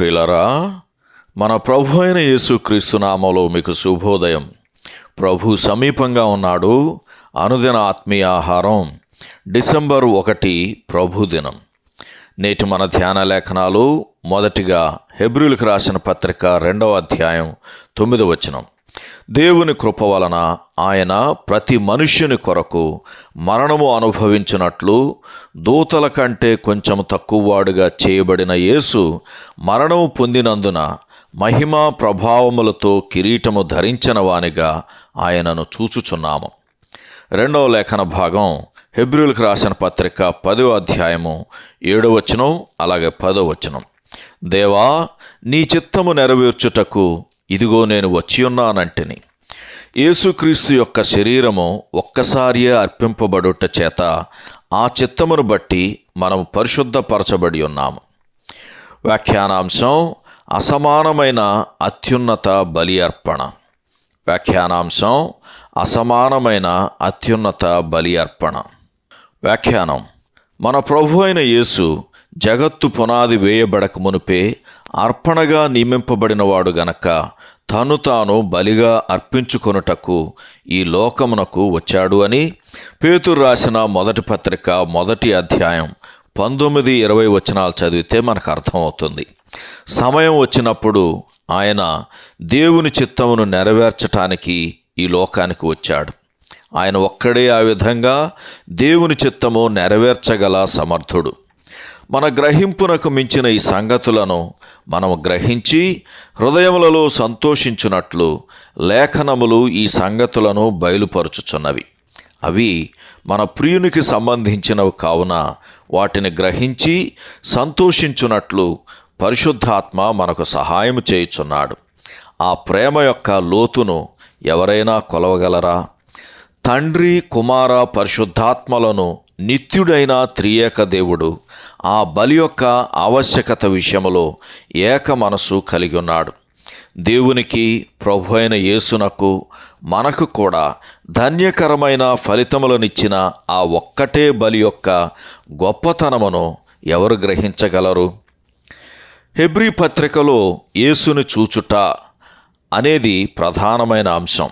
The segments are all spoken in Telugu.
ప్రియులరా మన ప్రభు అయిన యేసుక్రీస్తు నామంలో మీకు శుభోదయం. ప్రభు సమీపంగా ఉన్నాడు. అనుదిన ఆత్మీయ ఆహారం డిసెంబర్ ఒకటి ప్రభు దినం. నేటి మన ధ్యాన లేఖనాలు మొదటిగా హెబ్రిల్కి రాసిన పత్రిక రెండవ అధ్యాయం తొమ్మిదవ వచనం. దేవుని కృప వలన ఆయన ప్రతి మనుష్యుని కొరకు మరణము అనుభవించినట్లు దూతల కంటే కొంచెం తక్కువవాడుగా చేయబడిన యేసు మరణము పొందినందున మహిమా ప్రభావములతో కిరీటము ధరించిన వానిగా ఆయనను చూచుచున్నాము. రెండవ లేఖన భాగం హెబ్రిల్కి రాసిన పత్రిక పదో అధ్యాయము ఏడో వచనం అలాగే పదో వచనం. దేవా నీ చిత్తము నెరవేర్చుటకు ఇదిగో నేను వచ్చి ఉన్నానంటిని యేసుక్రీస్తు యొక్క శరీరము ఒక్కసారియే అర్పింపబడుట చేత ఆ చిత్తమును బట్టి మనము పరిశుద్ధపరచబడి ఉన్నాము. వ్యాఖ్యానాంశం అసమానమైన అత్యున్నత బలి అర్పణ. వ్యాఖ్యానాంశం అసమానమైన అత్యున్నత బలి అర్పణ. వ్యాఖ్యానం మన ప్రభు అయిన యేసు జగత్తు పునాది వేయబడక మునిపే అర్పణగా నియమింపబడినవాడు గనక తను తాను బలిగా అర్పించుకొనుటకు ఈ లోకమునకు వచ్చాడు అని పేతురు రాసిన మొదటి పత్రిక మొదటి అధ్యాయం పంతొమ్మిది ఇరవై వచనాలు చదివితే మనకు అర్థమవుతుంది. సమయం వచ్చినప్పుడు ఆయన దేవుని చిత్తమును నెరవేర్చటానికి ఈ లోకానికి వచ్చాడు. ఆయన ఒక్కడే ఆ విధంగా దేవుని చిత్తము నెరవేర్చగల సమర్థుడు. మన గ్రహింపునకు మించిన ఈ సంగతులను మనము గ్రహించి హృదయములలో సంతోషించున్నట్లు లేఖనములు ఈ సంగతులను బయలుపరుచుచున్నవి. అవి మన ప్రియునికి సంబంధించినవి కావున వాటిని గ్రహించి సంతోషించున్నట్లు పరిశుద్ధాత్మ మనకు సహాయం చేయుచున్నాడు. ఆ ప్రేమ యొక్క లోతును ఎవరైనా కొలవగలరా? తండ్రి కుమార పరిశుద్ధాత్మలను నిత్యుడైన త్రియేక దేవుడు ఆ బలి యొక్క ఆవశ్యకత విషయంలో ఏక మనసు కలిగి ఉన్నాడు. దేవునికి ప్రభు అయిన యేసునకు మనకు కూడా ధన్యకరమైన ఫలితములనిచ్చిన ఆ ఒక్కటే బలి యొక్క గొప్పతనమును ఎవరు గ్రహించగలరు? హెబ్రీ పత్రికలో యేసుని చూచుట అనేది ప్రధానమైన అంశం.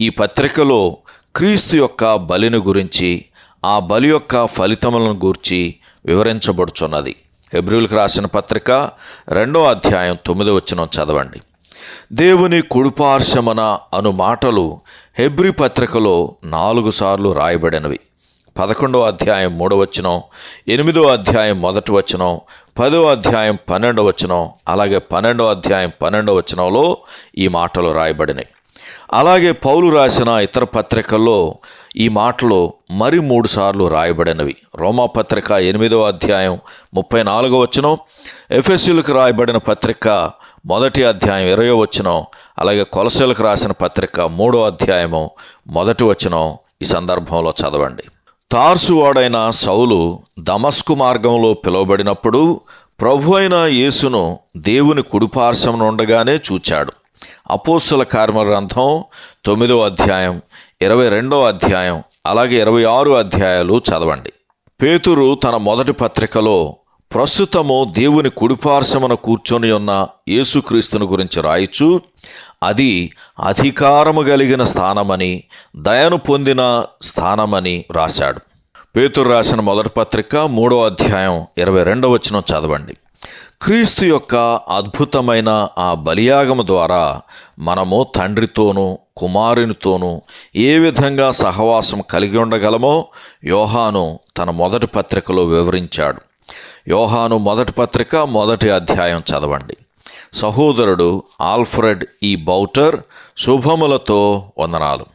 ఈ పత్రికలో క్రీస్తు యొక్క బలిని గురించి ఆ బలి యొక్క ఫలితములను గూర్చి వివరించబడుచున్నది. హెబ్రిల్కి రాసిన పత్రిక రెండో అధ్యాయం తొమ్మిదో వచ్చిన చదవండి. దేవుని కుడిపార్శమన అను మాటలు హెబ్రి పత్రికలో నాలుగు సార్లు రాయబడినవి. పదకొండో అధ్యాయం మూడో వచనం ఎనిమిదో అధ్యాయం మొదటి వచనం పదో అధ్యాయం పన్నెండో వచనం అలాగే పన్నెండో అధ్యాయం పన్నెండో వచనంలో ఈ మాటలు రాయబడినాయి అలాగే పౌలు రాసిన ఇతర పత్రికల్లో ఈ మాటలు మరి మూడు సార్లు రాయబడినవి. రోమా పత్రిక ఎనిమిదో అధ్యాయం ముప్పై నాలుగో వచనం ఎఫ్ఎస్యులకు రాయబడిన పత్రిక మొదటి అధ్యాయం ఇరవై వచనం అలాగే కొలసలకు రాసిన పత్రిక మూడో అధ్యాయము మొదటి వచనం ఈ సందర్భంలో చదవండి. తార్సువాడైన సౌలు దమస్కు మార్గంలో పిలువబడినప్పుడు ప్రభు అయిన యేసును దేవుని కుడిపార్శ్వం ఉండగానే చూచాడు. అపోస్తుల కార్మ గ్రంథం తొమ్మిదో అధ్యాయం ఇరవై రెండో అధ్యాయం అలాగే ఇరవై ఆరు అధ్యాయాలు చదవండి. పేతురు తన మొదటి పత్రికలో ప్రస్తుతము దేవుని కుడిపార్శ్వమున కూర్చొని ఉన్న యేసుక్రీస్తుని గురించి రాయిచు. అది అధికారము కలిగిన స్థానమని దయను పొందిన స్థానమని రాశాడు. పేతురు రాసిన మొదటి పత్రిక మూడో అధ్యాయం ఇరవై రెండవ వచనం చదవండి. క్రీస్తు యొక్క అద్భుతమైన ఆ బలియాగము ద్వారా మనము తండ్రితోనూ కుమారునితోనూ ఏ విధంగా సహవాసం కలిగి ఉండగలమో యోహాను తన మొదటి పత్రికలో వివరించాడు. యోహాను మొదటి పత్రిక మొదటి అధ్యాయం చదవండి. సహోదరుడు ఆల్ఫ్రెడ్ ఈ బౌటర్ శుభములతో వందనాలు.